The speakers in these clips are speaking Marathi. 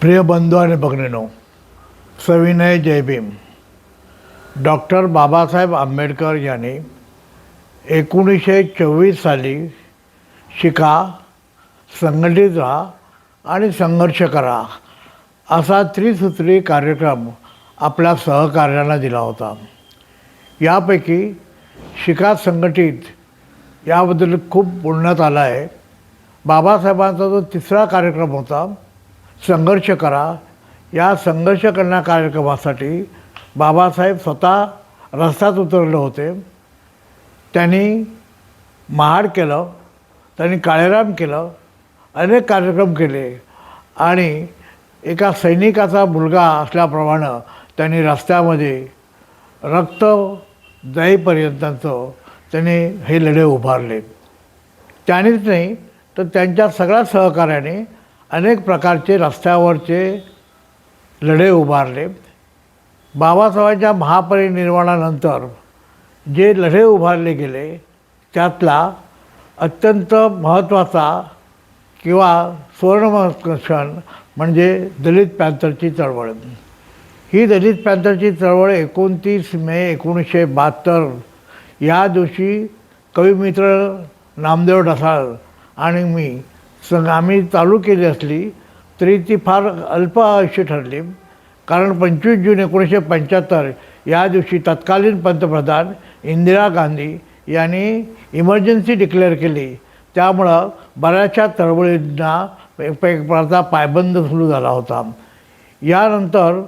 प्रिय बंधू आणि भगिनीनो सविनय जयभीम डॉक्टर बाबासाहेब आंबेडकर यांनी एकोणीसशे चोवीस साली शिका संघटित राहा आणि संघर्ष करा असा त्रिसूत्री कार्यक्रम आपल्या सहकार्याला दिला होता. यापैकी शिका संघटित याबद्दल खूप बोलण्यात आलं आहे. बाबासाहेबांचा जो तिसरा कार्यक्रम होता संघर्ष करा या संघर्ष करण्या कार्यक्रमासाठी बाबासाहेब स्वतः रस्त्यात उतरले होते. त्यांनी महाड केलं त्यांनी काळेराम केलं अनेक कार्यक्रम केले आणि एका सैनिकाचा मुलगा असल्याप्रमाणे त्यांनी रस्त्यामध्ये रक्त जाईपर्यंतचं त्यांनी हे लढे उभारले. त्यानेच नाही तर त्यांच्या सगळ्या सहकार्याने अनेक प्रकारचे रस्त्यावरचे लढे उभारले. बाबासाहेबांच्या महापरिनिर्वाणानंतर जे लढे उभारले गेले त्यातला अत्यंत महत्त्वाचा किंवा सुवर्ण क्षण म्हणजे दलित पॅंथरची चळवळ. ही दलित पॅंथरची चळवळ एकोणतीस मे एकोणीसशे बहात्तर या दिवशी कविमित्र नामदेव ढसाळ आणि मी संग आम्ही चालू केली असली तरी ती फार अल्प आयुष्य ठरली. कारण पंचवीस जून एकोणीसशे पंच्याहत्तर या दिवशी तत्कालीन पंतप्रधान इंदिरा गांधी यांनी इमर्जन्सी डिक्लेअर केली. त्यामुळं बऱ्याचशा चळवळींना एक प्रकारचा पायबंद सुरू झाला होता. यानंतर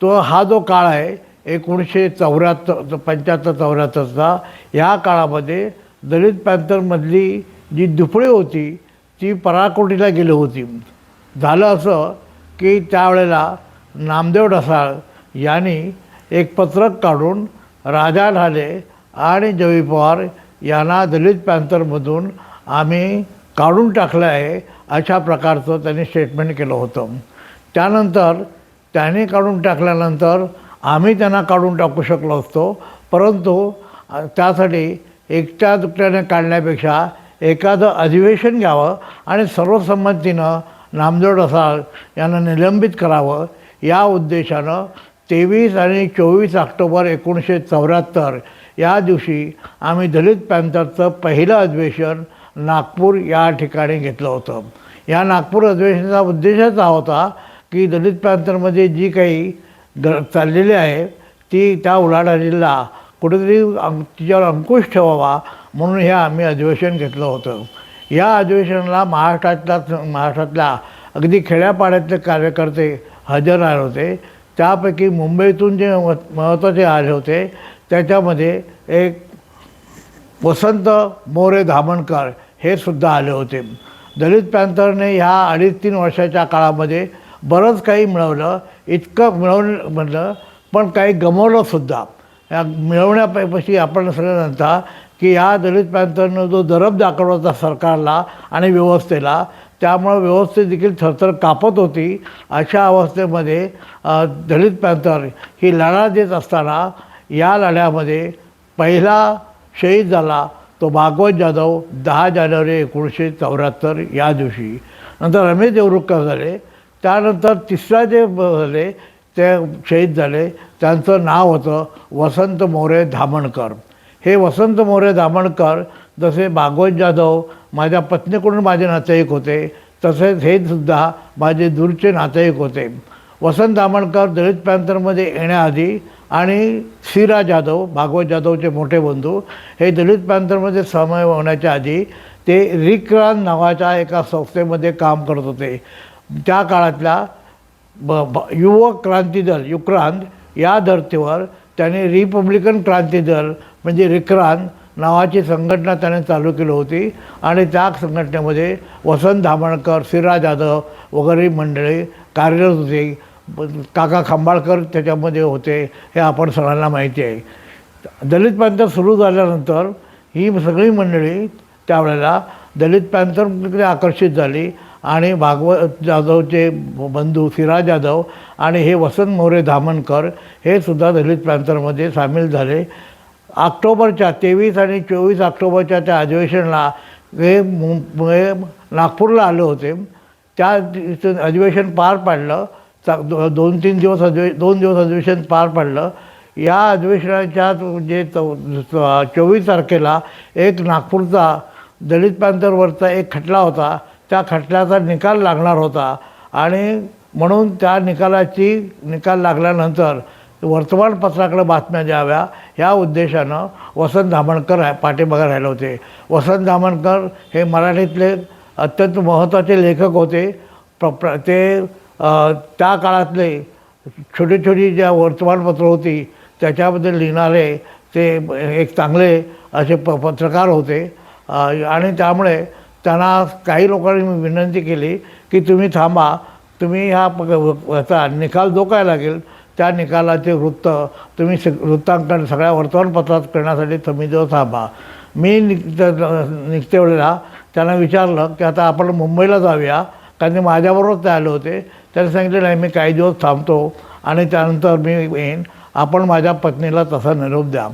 तो हा जो काळ आहे एकोणीसशे चौऱ्याहत्तर पंच्याहत्तर चौऱ्याहत्तरचा या काळामध्ये दलित पॅन्थरमधली जी दुफळी होती ती पराकोटीला गेली होती. झालं असं की त्यावेळेला नामदेव ढसाळ यांनी एक पत्रक काढून राजा ढाले आणि जवी पवार यांना दलित पॅन्थरमधून आम्ही काढून टाकलं आहे अशा प्रकारचं त्यांनी स्टेटमेंट केलं होतं. त्यानंतर त्याने काढून टाकल्यानंतर आम्ही त्यांना काढून टाकू शकलो असतो. परंतु त्यासाठी एकट्या दुकट्याने काढण्यापेक्षा एखादं अधिवेशन घ्यावं आणि सर्वसंमतीनं नामदेव ढसाळ यांना निलंबित करावं या उद्देशानं तेवीस आणि चोवीस ऑक्टोबर एकोणीसशे चौऱ्याहत्तर या दिवशी आम्ही दलित पॅन्थरचं पहिलं अधिवेशन नागपूर या ठिकाणी घेतलं होतं. या नागपूर अधिवेशनाचा उद्देशच हा होता की दलित पॅन्थरमध्ये जी काही ग चाललेली आहे. ती त्या उलाढालीला कुठेतरी अं तिच्यावर अंकुश ठेवावा म्हणून हे आम्ही अधिवेशन घेतलं होतं. या अधिवेशनाला महाराष्ट्रातल्या महाराष्ट्रातल्या अगदी खेड्यापाड्यातले कार्यकर्ते हजर आले होते. त्यापैकी मुंबईतून जे महत्त्वाचे आले होते त्याच्यामध्ये एक वसंत मोरे धामणकर हे सुद्धा आले होते. दलित पॅन्थरने ह्या अडीच तीन वर्षाच्या काळामध्ये बरंच काही मिळवलं इतकं मिळवलं म्हटलं पण काही गमवलंसुद्धा या मिळवण्यापाशी आपण सगळ्यांना की या दलित पॅंथरनं जो दरब दाखवला होता सरकारला आणि व्यवस्थेला त्यामुळं व्यवस्था देखील थरथर कापत होती. अशा अवस्थेमध्ये दलित पॅंथर ही लढा देत असताना या लढ्यामध्ये पहिला शहीद झाला तो भागवत जाधव दहा जानेवारी एकोणीसशे चौऱ्याहत्तर या दिवशी. नंतर रमेश देवरुखकर झाले. त्यानंतर तिसरा जे झाले ते शहीद झाले त्यांचं नाव होतं वसंत मोरे धामणकर. हे वसंत मोरे धामणकर जसे भागवत जाधव माझ्या पत्नीकडून माझे नातेवाईक होते तसेच हे सुद्धा माझे दूरचे नातेवाईक होते. वसंत दामणकर दलित पॅन्थरमध्ये येण्याआधी आणि सिरा जाधव भागवत जाधवचे मोठे बंधू हे दलित पॅन्थरमध्ये समय होण्याच्या आधी ते रिक्रांत नावाच्या एका संस्थेमध्ये काम करत होते. त्या काळातल्या ब ब युवक क्रांती दल युक्रांत या धर्तीवर त्याने रिपब्लिकन क्रांती दल म्हणजे रिक्रांत नावाची संघटना त्याने चालू केली होती. आणि त्या संघटनेमध्ये वसंत धामणकर सिरा जाधव वगैरे मंडळी कार्यरत होती. काका खंबाळकर त्याच्यामध्ये होते हे आपण सगळ्यांना माहिती आहे. दलित पॅन्थर सुरू झाल्यानंतर ही सगळी मंडळी त्यावेळेला दलित पॅंथरकडे आकर्षित झाली. आणि भागवत जाधवचे बंधू सिराज जाधव आणि हे वसंत मोरे धामणकर हे सुद्धा दलित पॅंथरमध्ये सामील झाले. ऑक्टोबरच्या तेवीस आणि चोवीस ऑक्टोबरच्या त्या अधिवेशनाला हे नागपूरला आले होते. त्या अधिवेशन पार पाडलं. चा दो दोन तीन दिवस अधिवे दोन दिवस अधिवेशन पार पाडलं. या अधिवेशनाच्या जे चौ चोवीस तारखेला एक नागपूरचा दलित पॅन्थरवरचा एक खटला होता. त्या खटल्याचा निकाल लागणार होता. आणि म्हणून त्या निकालाची निकाल लागल्यानंतर वर्तमानपत्राकडे बातम्या द्याव्या या उद्देशानं वसंत धामणकर आहे- पाठीमागे राहिले होते. वसंत धामणकर हे मराठीतले अत्यंत महत्त्वाचे लेखक होते. प्र प्र ते त्या काळातले छोटी छोटी ज्या वर्तमानपत्र होती त्याच्याबद्दल लिहिणारे ते एक चांगले असे प पत्रकार होते. आणि त्यामुळे त्यांना काही लोकांनी मी विनंती केली की तुम्ही थांबा तुम्ही ह्या प- याचा निकाल जो काय लागेल त्या निकालाचे वृत्त तुम्ही स वृत्तांकन सगळ्या वर्तमानपत्रात करण्यासाठी तुम्ही जो थांबा. मी निघते वेळेला त्यांना विचारलं की आता आपण मुंबईला जाऊया कारण ते माझ्याबरोबर ते आले होते. त्यांनी सांगितले नाही मी काही दिवस थांबतो आणि त्यानंतर मी येईन. आपण माझ्या पत्नीला तसा निरोप द्या.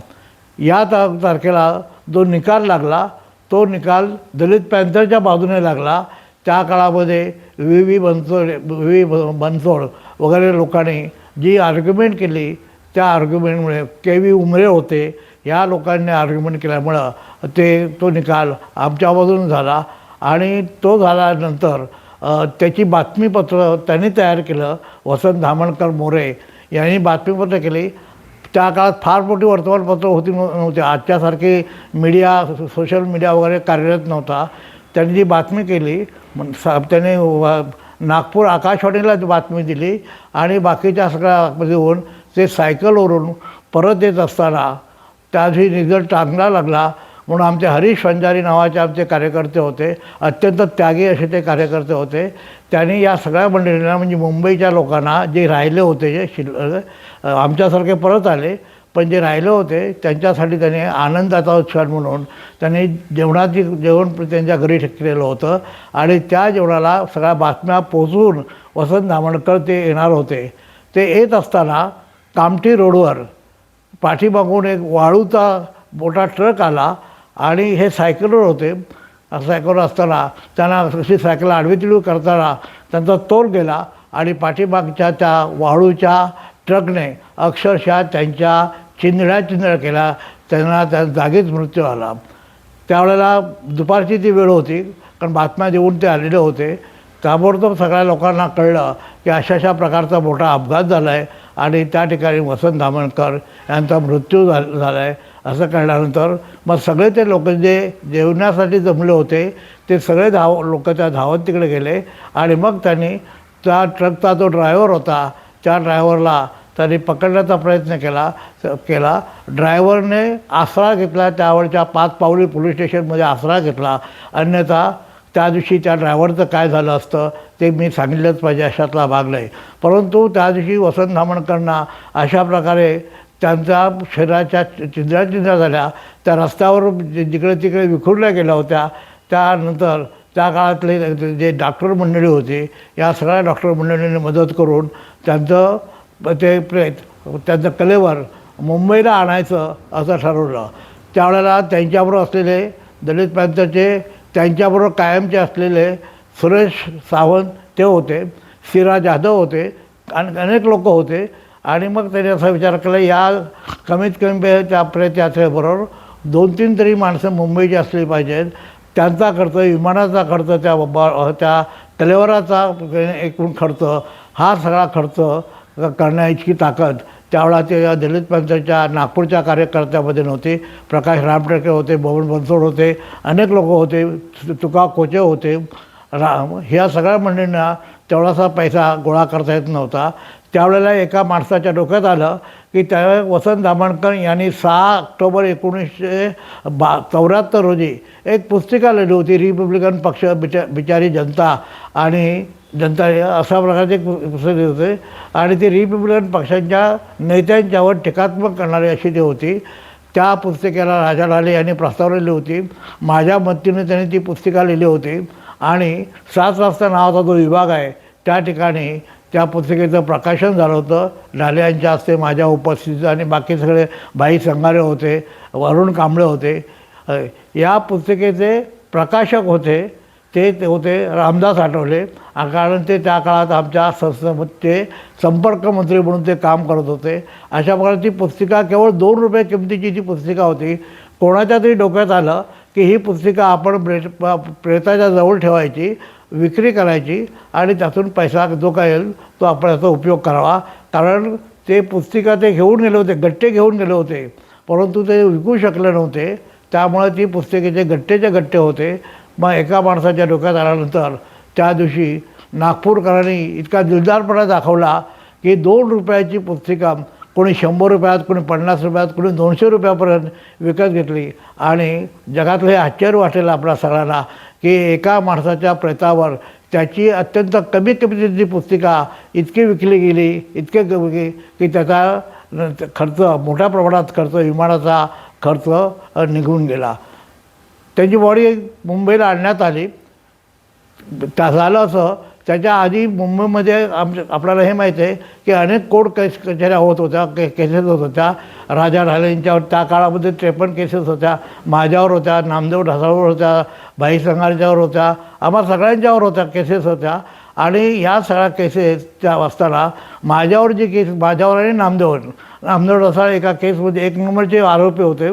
या तारखेला जो निकाल लागला तो निकाल दलित पॅन्थरच्या बाजूने लागला. त्या काळामध्ये V V Bansod V V Bansod वगैरे लोकांनी जी आर्ग्युमेंट केली त्या आर्ग्युमेंटमुळे के व्ही उमरे होते. या लोकांनी आर्ग्युमेंट केल्यामुळं ते तो निकाल आमच्या बाजून झाला. आणि तो झाल्यानंतर त्याची बातमीपत्र त्यांनी तयार केलं. वसंत धामणकर मोरे यांनी बातमीपत्र केली. त्या काळात फार मोठी वर्तमानपत्र होती नव्हती. आजच्यासारखी मीडिया सोशल मीडिया वगैरे कार्यरत नव्हता. त्यांनी जी बातमी केली मग सा त्याने नागपूर आकाशवाणीला बातमी दिली आणि बाकीच्या सगळ्या देऊन ते सायकलवरून परत येत असताना त्या रिझल्ट चांगला लागला. म्हणून आमचे हरीश वंजारी नावाचे आमचे कार्यकर्ते होते अत्यंत त्यागी असे ते कार्यकर्ते होते. त्यांनी या सगळ्या मंडळींना म्हणजे मुंबईच्या लोकांना जे राहिले होते जे शिल आमच्यासारखे परत आले पण जे राहिले होते त्यांच्यासाठी त्यांनी आनंदाचा उत्सव म्हणून त्यांनी जेवणाची जेवण त्यांच्या घरी केलेलं होतं आणि त्या जेवणाला सगळ्या बातम्या पोचवून वसंत धामणकर ते येणार होते. ते येत असताना कामठी रोडवर पाठीमागून एक वाळूचा मोठा ट्रक आला आणि हे सायकलवर होते. सायकलवर असताना त्यांना कशी सायकल आडवी तिडवी करताना त्यांचा तोल गेला आणि पाठीमागच्या त्या वाळूच्या ट्रकने अक्षरशः त्यांच्या चिंधड्या चिंधड्या केल्या. त्यांना त्या जागीच मृत्यू आला त्यावेळेला दुपारची ती वेळ होती कारण बातम्या देऊन ते आलेले होते. ताबडतोब सगळ्या लोकांना कळलं की अशा अशा प्रकारचा मोठा अपघात झाला आहे आणि त्या ठिकाणी वसंत धामणकर यांचा मृत्यू झाला आहे असं कळल्यानंतर मग सगळे ते लोक जे जेवण्यासाठी जमले होते ते सगळे धाव लोक त्या धावत तिकडे गेले आणि मग त्यांनी त्या ट्रकचा जो ड्रायव्हर होता त्या ड्रायव्हरला त्यांनी पकडण्याचा प्रयत्न केला केला. ड्रायव्हरने आसरा घेतला त्यावेळच्या पाच पावली पोलीस स्टेशनमध्ये आसरा घेतला. अन्यथा त्या दिवशी त्या ड्रायव्हरचं काय झालं असतं ते मी सांगितलंच पाहिजे अशातला भाग नाही. परंतु त्या दिवशी वसंत धामणकरांना अशा प्रकारे त्यांचा शरीराच्या चिंध्या चिंध्या झाल्या. त्या रस्त्यावर जे जिकडे तिकडे विखुरल्या गेल्या होत्या. त्यानंतर त्या काळातले जे डॉक्टर मंडळी होती या सगळ्या डॉक्टर मंडळींनी मदत करून त्यांचं ते प्रेत त्यांचं कलेवर मुंबईला आणायचं असं ठरवलं. त्यावेळेला त्यांच्याबरोबर असलेले दलित पॅन्थरचे त्यांच्याबरोबर कायमचे असलेले सुरेश सावंत ते होते सिरा जाधव होते आणि अनेक लोक होते. आणि मग त्यांनी असा विचार केला या कमीत कमी त्या आपल्या यात्रेबरोबर दोन तीन तरी माणसं मुंबईची असली पाहिजेत. त्यांचा खर्च विमानाचा खर्च त्या ब त्या कलेवराचा एकूण खर्च हा सगळा खर्च करण्याची ताकद. त्यावेळा ते दलित पंथाच्या नागपूरच्या कार्यकर्त्यामध्ये नव्हते. प्रकाश रामटेके होते बबन बनसोड होते अनेक लोक होते तुका कोचे होते. राम ह्या सगळ्या मंडळींना तेवढासा पैसा गोळा करता येत नव्हता. त्यावेळेला एका माणसाच्या डोक्यात आलं की त्यावेळेस वसंत दामणकर यांनी सहा ऑक्टोबर एकोणीसशे बा चौऱ्याहत्तर रोजी एक पुस्तिका लिहिली होती रिपब्लिकन पक्ष बिचा बिचारी जनता आणि जनता अशा प्रकारचे पुस्तक होते. आणि ती रिपब्लिकन पक्षांच्या नेत्यांच्यावर टीकात्मक करणारी अशी ती होती. त्या पुस्तिकेला राजा लाले यांनी प्रस्तावलेली होती. माझ्या मदतीने त्यांनी ती पुस्तिका लिहिली होती. आणि सात वाजता नावाचा जो विभाग आहे त्या ठिकाणी त्या पुस्तिकेचं प्रकाशन झालं होतं. ढाले यांच्या हस्ते माझ्या उपस्थितीचं आणि बाकी सगळे बाई संघारे होते वरुण कांबळे होते. या पुस्तिकेचे प्रकाशक होते ते ते होते रामदास आठवले. कारण ते त्या काळात आमच्या संस्थेमध्ये संपर्क मंत्री म्हणून ते काम करत होते. अशा प्रकारे ती पुस्तिका केवळ दोन रुपये किमतीची जी पुस्तिका होती. कोणाच्या तरी डोक्यात आलं की ही पुस्तिका आपण प्रेत प्रेताच्या जवळ ठेवायची. विक्री करायची आणि त्यातून पैसा जो काय येईल तो आपण याचा उपयोग करावा. कारण ते पुस्तिका ते घेऊन गेले होते गट्टे घेऊन गेले होते. परंतु ते विकू शकले नव्हते. त्यामुळे ती पुस्तकेचे गट्टेचे गट्टे होते मग एका माणसाच्या डोक्यात आल्यानंतर त्या दिवशी नागपूरकरांनी इतका दिलदारपणा दाखवला की दोन रुपयाची पुस्तिका कोणी शंभर रुपयात कोणी पन्नास रुपयात कोणी दोनशे रुपयापर्यंत विकत घेतली. आणि जगातलं हे आश्चर्य वाटेल आपल्या सगळ्यांना. की एका माणसाच्या प्रेतावर त्याची अत्यंत कमी किमतीची पुस्तिका इतकी विकली गेली इतके क- की की त्याचा खर्च मोठ्या प्रमाणात खर्च विमानाचा खर्च निघून गेला. त्यांची बॉडी मुंबईला आणण्यात आली. त्या झालं असं त्याच्या आधी मुंबईमध्ये आमच्या आपल्याला हे माहीत आहे की अनेक कोर्ट केस कचेऱ्या होत होत्या के केसेस होत होत्या. राजा ढालेंच्यावर त्या काळामध्ये त्रेपन्न केसेस होत्या. माझ्यावर होत्या नामदेव ढसाळवर होत्या भाई संघारच्यावर होत्या. आम्हा सगळ्यांच्यावर होत्या केसेस होत्या. आणि ह्या सगळ्या केसेसच्या असताना माझ्यावर जी केस माझ्यावर आणि नामदेवर नामदेव ढसाळ एका केसमध्ये एक नंबरचे आरोपी होते.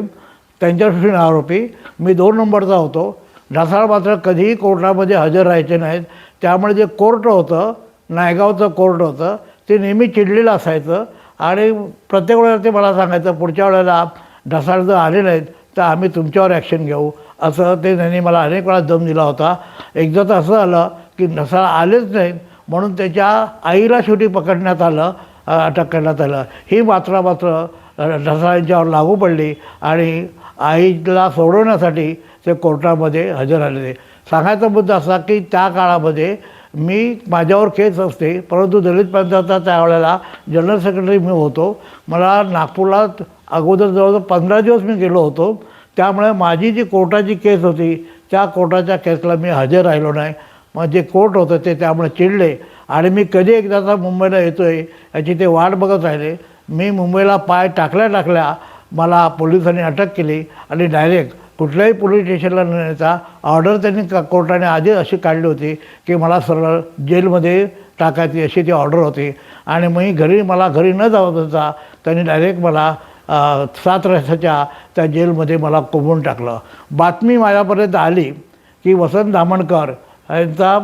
त्यांच्यापासून आरोपी. मी दोन नंबरचा होतो. ढसाळ मात्र कधीही कोर्टामध्ये हजर राहायचे नाहीत. त्यामुळे जे कोर्ट होतं नायगावचं कोर्ट होतं ते नेहमी चिडलेलं असायचं. आणि प्रत्येक वेळेला ते मला सांगायचं पुढच्या वेळेला ढसाळ जर आले नाहीत तर आम्ही तुमच्यावर ॲक्शन घेऊ. असं ते त्यांनी मला अनेक वेळा दम दिला होता. एकदा तर असं आलं की ढसाळ आलेच नाहीत म्हणून त्याच्या आईला शेवटी पकडण्यात आलं अटक करण्यात आलं. ही मात्रा मात्र ढसाळ्यांच्यावर लागू पडली आणि आईला सोडवण्यासाठी ते कोर्टामध्ये हजर आले सांगायचा मुद्दा असा की त्या काळामध्ये मी माझ्यावर केस असते परंतु दलित पंचायतचा त्यावेळेला जनरल सेक्रेटरी मी होतो. मला नागपूरला अगोदर जवळजवळ पंधरा दिवस मी गेलो होतो. त्यामुळे माझी जी कोर्टाची केस होती त्या कोर्टाच्या केसला मी हजर राहिलो नाही. मग जे कोर्ट होतं ते त्यामुळे चिडले. आणि मी कधी एकदाचा मुंबईला येतो आहे याची ते वाट बघत राहिले. मी मुंबईला पाय टाकल्या टाकल्या मला पोलिसांनी अटक केली आणि डायरेक्ट कुठल्याही पोलीस स्टेशनला न नेता ऑर्डर त्यांनी का कोर्टाने आधी अशी काढली होती की मला सरळ जेलमध्ये टाकायची अशी ती ऑर्डर होती. आणि मी घरी मला घरी न जावत होता त्यांनी डायरेक्ट मला सात रस्त्याच्या त्या जेलमध्ये मला कोंबून टाकलं. बातमी माझ्यापर्यंत आली की वसंत धामणकर यांचा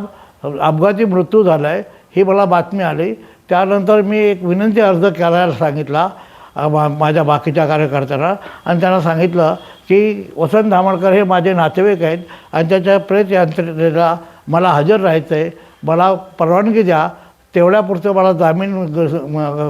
अपघाती मृत्यू झाला आहे ही मला बातमी आली. त्यानंतर मी एक विनंती अर्ज करायला सांगितला मा माझ्या बाकीच्या कार्यकर्त्यांना. आणि त्यांना सांगितलं की वसंत धामणकर हे माझे नातेवाईक आहेत आणि त्याच्या प्रेत यंत्रणेला मला हजर राहायचं आहे मला परवानगी द्या. तेवढ्यापुरतं मला जामीन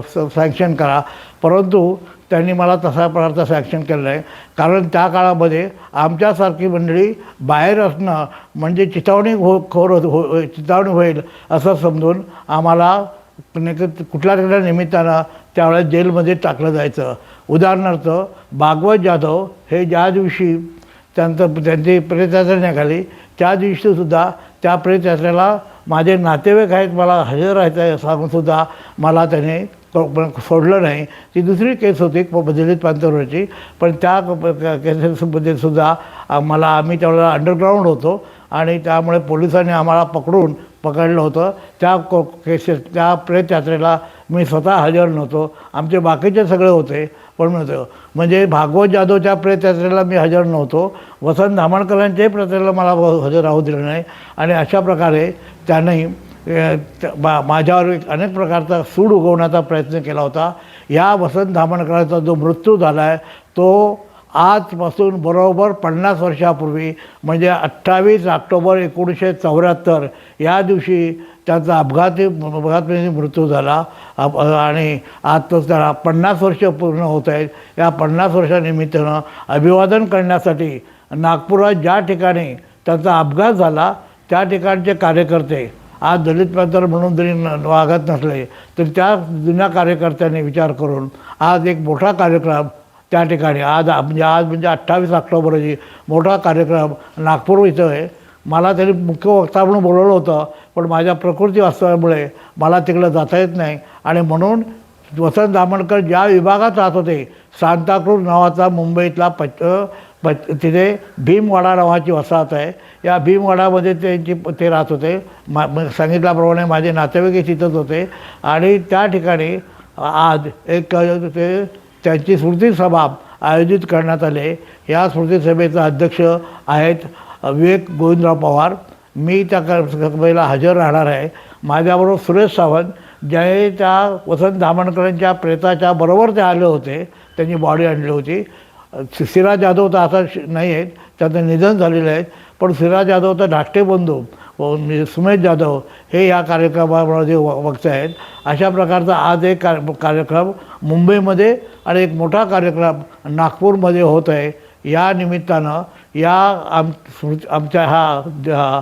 स- सँक्शन करा. परंतु त्यांनी मला तसा प्रकारचं सँक्शन केलं नाही. कारण त्या काळामध्ये आमच्यासारखी मंडळी बाहेर असणं म्हणजे चितावणी हो खोर हो, हो- चितावणी होईल असं समजून आम्हाला कुणी- कुठल्या कुठल्या निमित्तानं त्यावेळेस जेलमध्ये टाकलं जायचं. उदाहरणार्थ भागवत जाधव हे ज्या दिवशी त्यांचं त्यांची प्रेतयात्रा निघाली त्या दिवशीसुद्धा त्या प्रेतयात्रेला माझे नातेवाईक आहेत मला हजर राहायचं आहे सांगूनसुद्धा मला त्याने सोडलं नाही. ती दुसरी केस होती प- दलित पण त्या केसेसमध्ये सुद्धा मला आम्ही त्यावेळेला अंडरग्राऊंड होतो. आणि त्यामुळे पोलिसांनी आम्हाला पकडून पकडलं होतं. त्या को केसेस त्या प्रेत यात्रेला मी स्वतः हजर नव्हतो. आमचे बाकीचे सगळे होते पण नव्हतं. म्हणजे भागवत जाधवच्या प्रेत यात्रेला मी हजर नव्हतो. वसंत धामणकरांच्याही प्रेतेला मला हजर राहू दिलं नाही. आणि अशा प्रकारे त्यांनी त्या- मा माझ्यावर एक अनेक प्रकारचा सूड उगवण्याचा प्रयत्न केला होता. या वसंत धामणकरांचा जो मृत्यू झाला आहे तो आजपासून बरोबर पन्नास वर्षापूर्वी म्हणजे अठ्ठावीस ऑक्टोबर एकोणीसशे चौऱ्याहत्तर या दिवशी त्याचा अपघाती अपघातमध्ये मृत्यू झाला. आणि आज त्याला पन्नास वर्ष पूर्ण होत आहेत. या पन्नास वर्षानिमित्तानं अभिवादन करण्यासाठी नागपुरात ज्या ठिकाणी त्याचा अपघात झाला त्या ठिकाणचे कार्यकर्ते आज दलित पॅथर म्हणून जरी न वागत नसले तरी त्या जुन्या कार्यकर्त्यांनी विचार करून आज एक मोठा कार्यक्रम त्या ठिकाणी. आज म्हणजे आज म्हणजे अठ्ठावीस ऑक्टोबर रोजी मोठा कार्यक्रम नागपूर इथं आहे. मला त्यांनी मुख्य वक्ता म्हणून बोलवलं होतं पण माझ्या प्रकृती असल्यामुळे मला तिकडं जाता येत नाही. आणि म्हणून वसंत दामणकर ज्या विभागात राहत होते सांताक्रूज नावाचा मुंबईतला पच पच तिथे भीमवाडा नावाची वसाहत आहे. या भीमवाडामध्ये त्यांची ते राहत होते. मा म- सांगितल्याप्रमाणे माझे नातेवाईक तिथंच होते. आणि त्या ठिकाणी आज एक ते त्यांची स्मृती सभा आयोजित करण्यात आले. या स्मृती सभेचा अध्यक्ष आहेत विवेक गोविंदराव पवार. मी त्या सभेला हजर राहणार आहे. माझ्याबरोबर सुरेश सावंत ज्याने त्या वसंत धामणकरांच्या प्रेताच्या बरोबर ते आले होते. त्यांनी बॉडी आणली होती. सिराज जाधव तर आता श- नाही आहेत. त्यांचं निधन झालेलं आहे. पण सिराज जाधव तर धाकटे बंधू. व सुमेश जाधव हे या कार्यक्रमामध्ये व वक्ते आहेत. अशा प्रकारचा आज एक कार्यक्रम मुंबईमध्ये आणि एक मोठा कार्यक्रम नागपूरमध्ये होत आहे. या निमित्तानं या आम स्मृती आमच्या हा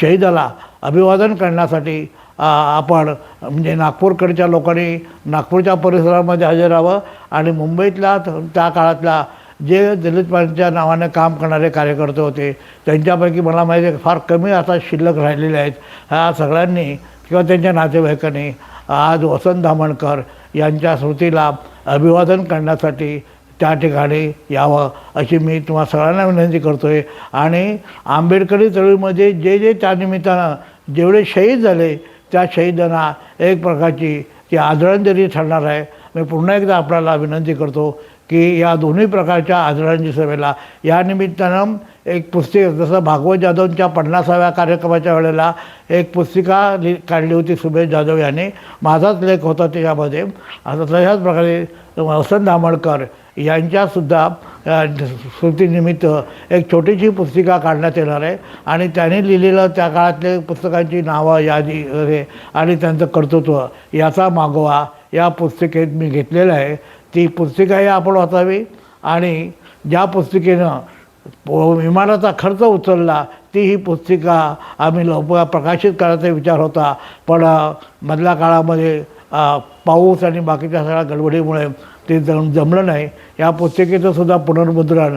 शहीदाला अभिवादन करण्यासाठी आपण म्हणजे नागपूरकडच्या लोकांनी नागपूरच्या परिसरामध्ये हजर राहावं आणि मुंबईतल्या त्या काळातल्या जे दलित नावाने काम करणारे कार्यकर्ते होते त्यांच्यापैकी मला माहिती आहे फार कमी आता शिल्लक राहिलेले आहेत. ह्या सगळ्यांनी किंवा त्यांच्या नातेवाईकांनी आज वसंत धामणकर यांच्या स्मृतीला अभिवादन करण्यासाठी त्या ठिकाणी यावं अशी मी तुम्हा सगळ्यांना विनंती करतो आहे आणि आंबेडकरी चळवळीमध्ये जे जे त्या निमित्तानं जेवढे शहीद झाले त्या शहीदांना एक प्रकारची ती आदरांजली ठरणार आहे. मी पुन्हा एकदा आपल्याला विनंती करतो की या दोन्ही प्रकारच्या आदरांजली सभेला या निमित्तानं एक पुस्तिका जसं भागवत जाधवच्या पन्नासाव्या कार्यक्रमाच्या वेळेला एक पुस्तिका लि काढली होती सुमेश जाधव यांनी. माझाच लेख होता त्याच्यामध्ये. आता तशाच प्रकारे वसंत दामणकर यांच्यासुद्धा स्मृतीनिमित्त एक छोटीशी पुस्तिका काढण्यात येणार आहे. आणि त्यांनी लिहिलेलं त्या काळातले पुस्तकांची नावं यादी हे आणि त्यांचं कर्तृत्व याचा मागोवा या पुस्तिकेत मी घेतलेला आहे. ती पुस्तिकाही आपण वाचावी. आणि ज्या पुस्तिकेनं विमानाचा खर्च उचलला ती ही पुस्तिका आम्ही लवकर प्रकाशित करायचा विचार होता. पण मधल्या काळामध्ये पाऊस आणि बाकीच्या सगळ्या गडबडीमुळे ते जम जमलं नाही. या पुस्तिकेचं सुद्धा पुनर्मुद्रण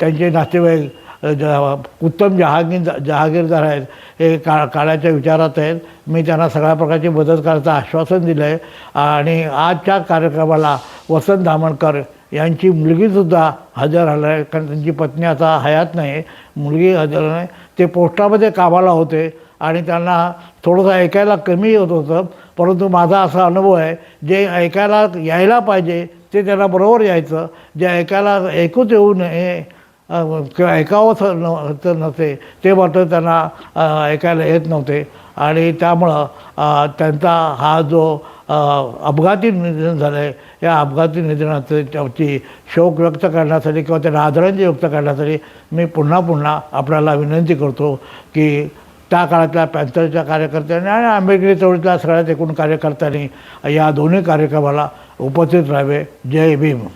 त्यांचे नातेवाईक उत्तम जहागीर जहागीरदार आहेत हे का काढायच्या विचारात आहेत. मी त्यांना सगळ्या प्रकारची मदत करायचं आश्वासन दिलं आहे आणि आजच्या कार्यक्रमाला वसंत धामणकर यांची मुलगीसुद्धा हजर राहिला आहे. कारण त्यांची पत्नी आता हयात नाही. मुलगी हजर नाही. ते पोस्टामध्ये कामाला होते. आणि त्यांना थोडंसं ऐकायला कमी होत होतं. परंतु माझा असा अनुभव आहे जे ऐकायला यायला पाहिजे ते त्यांना बरोबर यायचं. जे ऐकायला ऐकूच येऊ नये किंवा ऐकावंच न तर नसे ते मात्र त्यांना ऐकायला येत नव्हते. आणि त्यामुळं त्यांचा हा जो अपघाती निधन झालं आहे या अपघाती निधनाची त्याची शोक व्यक्त करण्यासाठी किंवा त्यांना आदरांजली व्यक्त करण्यासाठी मी पुन्हा पुन्हा आपल्याला विनंती करतो की त्या काळातल्या पॅन्थरच्या कार्यकर्त्यांनी आणि आंबेडकरी चळवळीतल्या सगळ्यात एकूण कार्यकर्त्यांनी या दोन्ही कार्यक्रमाला उपस्थित राहावे. जय भीम.